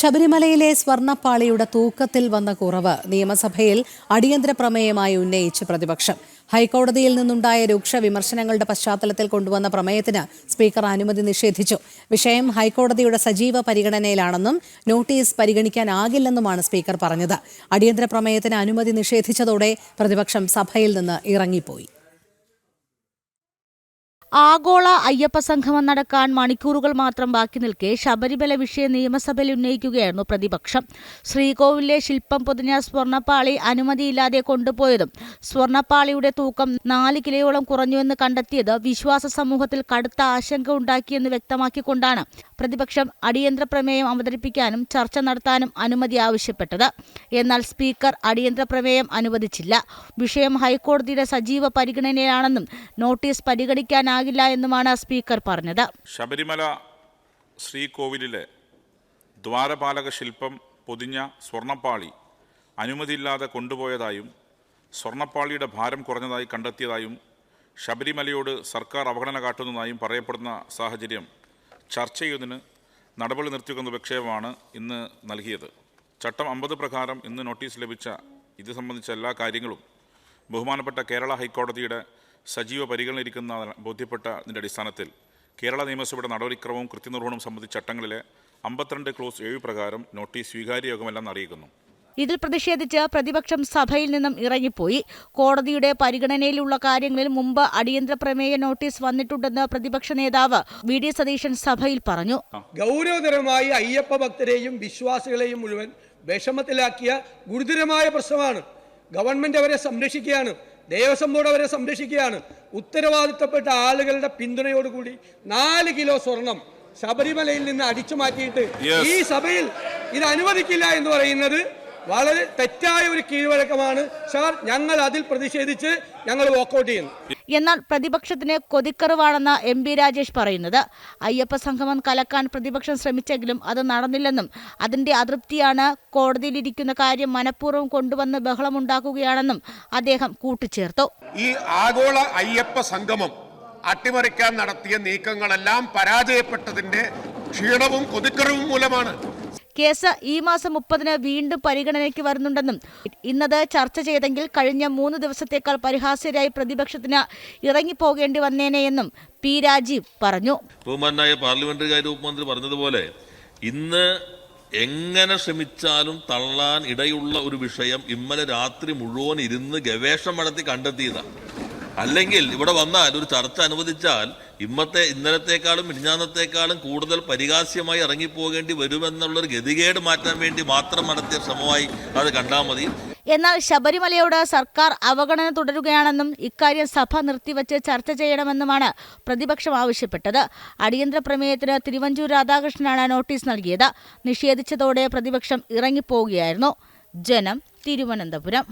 ശബരിമലയിലെ സ്വർണപ്പാളിയുടെ തൂക്കത്തിൽ വന്ന കുറവ് നിയമസഭയിൽ അടിയന്തര പ്രമേയമായി ഉന്നയിച്ച് പ്രതിപക്ഷം. ഹൈക്കോടതിയിൽ നിന്നുണ്ടായ രൂക്ഷ വിമർശനങ്ങളുടെ പശ്ചാത്തലത്തിൽ കൊണ്ടുവന്ന പ്രമേയത്തിന് സ്പീക്കർ അനുമതി നിഷേധിച്ചു. വിഷയം ഹൈക്കോടതിയുടെ സജീവ പരിഗണനയിലാണെന്നും നോട്ടീസ് പരിഗണിക്കാനാകില്ലെന്നുമാണ് സ്പീക്കർ പറഞ്ഞത്. അടിയന്തര പ്രമേയത്തിന് അനുമതി നിഷേധിച്ചതോടെ പ്രതിപക്ഷം സഭയിൽ നിന്ന് ഇറങ്ങിപ്പോയി. ആഗോള അയ്യപ്പ സംഗമം നടക്കാൻ മണിക്കൂറുകൾ മാത്രം ബാക്കി നിൽക്കെ ശബരിമല വിഷയം നിയമസഭയിൽ ഉന്നയിക്കുകയായിരുന്നു പ്രതിപക്ഷം. ശ്രീകോവിലെ ശില്പം പൊതിഞ്ഞ സ്വർണപ്പാളി അനുമതിയില്ലാതെ കൊണ്ടുപോയതും സ്വർണപ്പാളിയുടെ തൂക്കം നാല് കിലോയോളം കുറഞ്ഞുവെന്ന് കണ്ടെത്തിയത് വിശ്വാസ സമൂഹത്തിൽ കടുത്ത ആശങ്ക ഉണ്ടാക്കിയെന്ന് വ്യക്തമാക്കിക്കൊണ്ടാണ് പ്രതിപക്ഷം അടിയന്തര പ്രമേയം അവതരിപ്പിക്കാനും ചർച്ച നടത്താനും അനുമതി ആവശ്യപ്പെട്ടത്. എന്നാൽ സ്പീക്കർ അടിയന്തര പ്രമേയം അനുവദിച്ചില്ല. വിഷയം ഹൈക്കോടതിയുടെ സജീവ പരിഗണനയിലാണെന്നും നോട്ടീസ് പരിഗണിക്കാനാകില്ല എന്നുമാണ് സ്പീക്കർ പറഞ്ഞത്. ശബരിമല ശ്രീകോവിലിലെ ദ്വാരപാലക ശില്പം പൊതിഞ്ഞ സ്വർണപ്പാളി അനുമതിയില്ലാതെ കൊണ്ടുപോയതായും സ്വർണപ്പാളിയുടെ ഭാരം കുറഞ്ഞതായി കണ്ടെത്തിയതായും ശബരിമലയോട് സർക്കാർ അവഗണന കാട്ടുന്നതായും പറയപ്പെടുന്ന സാഹചര്യം ചർച്ച ചെയ്യുന്നതിന് നടപടി നിർത്തിവെക്കുന്ന വിക്ഷേപമാണ് ഇന്ന് നൽകിയത്. ചട്ടം അമ്പത് പ്രകാരം ഇന്ന് നോട്ടീസ് ലഭിച്ച ഇത് സംബന്ധിച്ച എല്ലാ കാര്യങ്ങളും ബഹുമാനപ്പെട്ട കേരള ഹൈക്കോടതിയുടെ സജീവ പരിഗണനയിരിക്കുന്ന ബോധ്യപ്പെട്ടതിന്റെ അടിസ്ഥാനത്തിൽ കേരള നിയമസഭയുടെ നടപടിക്രമവും കൃത്യനിർവഹണവും സംബന്ധിച്ച ചട്ടങ്ങളിലെ അമ്പത്തിരണ്ട് ക്ലോസ് ഏഴ് പ്രകാരം നോട്ടീസ് സ്വീകാര്യയോഗമല്ലെന്ന് അറിയിക്കുന്നു. ഇതിൽ പ്രതിഷേധിച്ച് പ്രതിപക്ഷം സഭയിൽ നിന്നും ഇറങ്ങിപ്പോയി. കോടതിയുടെ പരിഗണനയിലുള്ള കാര്യങ്ങളിൽ മുമ്പ് അടിയന്തര പ്രമേയ നോട്ടീസ് വന്നിട്ടുണ്ടെന്ന് പ്രതിപക്ഷ നേതാവ് വി. ഡി. സതീശൻ സഭയിൽ പറഞ്ഞു. ഗൗരവതരമായി അയ്യപ്പ ഭക്തരെയും വിശ്വാസികളെയും മുഴുവൻ വിഷമത്തിലാക്കിയ ഗുരുതരമായ പ്രശ്നമാണ്. ഗവൺമെന്റ് അവരെ സംരക്ഷിക്കുകയാണ്. ദേവസ്വം ബോർഡ് അവരെ സംരക്ഷിക്കുകയാണ്. ഉത്തരവാദിത്തപ്പെട്ട ആളുകളുടെ പിന്തുണയോടുകൂടി നാല് കിലോ സ്വർണം ശബരിമലയിൽ നിന്ന് അടിച്ചു മാറ്റിയിട്ട് ഈ സഭയിൽ ഇത് അനുവദിക്കില്ല എന്ന് പറയുന്നത് വളരെ തെറ്റായ ഒരു കീഴ്വഴക്കമാണ്. സാർ ഞങ്ങൾ അതിൽ പ്രതിഷേധിച്ച് ഞങ്ങൾ വോക്കൗട്ട് ചെയ്യുന്നു. എന്നാൽ പ്രതിപക്ഷത്തിന് കൊതിക്കറിവാണെന്ന് എം പി രാജേഷ് പറയുന്നത്. അയ്യപ്പ സംഗമം കലക്കാൻ പ്രതിപക്ഷം ശ്രമിച്ചെങ്കിലും അത് നടന്നില്ലെന്നും അതിന്റെ അതൃപ്തിയാണ് കോടതിയിലിരിക്കുന്ന കാര്യം മനഃപൂർവം കൊണ്ടുവന്ന് ബഹളമുണ്ടാക്കുകയാണെന്നും അദ്ദേഹം കൂട്ടിച്ചേർത്തു. ഈ ആഗോള അയ്യപ്പ സംഗമം അട്ടിമറിക്കാൻ നടത്തിയ നീക്കങ്ങളെല്ലാം പരാജയപ്പെട്ടതിന്റെ ക്ഷീണവും കൊതിക്കറിവും മൂലമാണ്. കേസ് ഈ മാസം മുപ്പതിന് വീണ്ടും പരിഗണനയ്ക്ക് വരുന്നുണ്ടെന്നും ഇന്നത് ചർച്ച ചെയ്തെങ്കിൽ കഴിഞ്ഞ മൂന്ന് ദിവസത്തേക്കാൾ പരിഹാസ്യരായി പ്രതിപക്ഷത്തിന് ഇറങ്ങിപ്പോകേണ്ടി വന്നേനെയെന്നും പി രാജീവ് പറഞ്ഞു. പാർലമെന്ററി ഉപമന്ത്രി പറഞ്ഞതുപോലെ ഇന്ന് എങ്ങനെ ശ്രമിച്ചാലും തള്ളാൻ ഇടയുള്ള ഒരു വിഷയം ഇന്നലെ രാത്രി മുഴുവൻ ഇരുന്ന് ഗവേഷണം നടത്തി കണ്ടെത്തിയതാണ് അല്ലെങ്കിൽ ഇവിടെ വന്നാൽ ഒരു ചർച്ച അനുവദിച്ചാൽ ഇന്നത്തെ ഇന്നലത്തെക്കാളും മിനിഞ്ഞാന്നത്തെക്കാളും കൂടുതൽ പരിഹാസ്യമായി ഇറങ്ങിപ്പോകേണ്ടി വരുമെന്നുള്ളൊരു ഗതികേട് മാറ്റാൻ വേണ്ടി മാത്രം നടത്തിയ ശ്രമമായി അത് കണ്ടാൽ മതി. എന്നാൽ ശബരിമലയോട് സർക്കാർ അവഗണന തുടരുകയാണെന്നും ഇക്കാര്യം സഭ നിർത്തിവച്ച് ചർച്ച ചെയ്യണമെന്നുമാണ് പ്രതിപക്ഷം ആവശ്യപ്പെട്ടത്. അടിയന്തര പ്രമേയത്തിന് തിരുവഞ്ചൂർ രാധാകൃഷ്ണനാണ് നോട്ടീസ് നൽകിയത്. നിഷേധിച്ചതോടെ പ്രതിപക്ഷം ഇറങ്ങിപ്പോവുകയായിരുന്നു. ജനം തിരുവനന്തപുരം.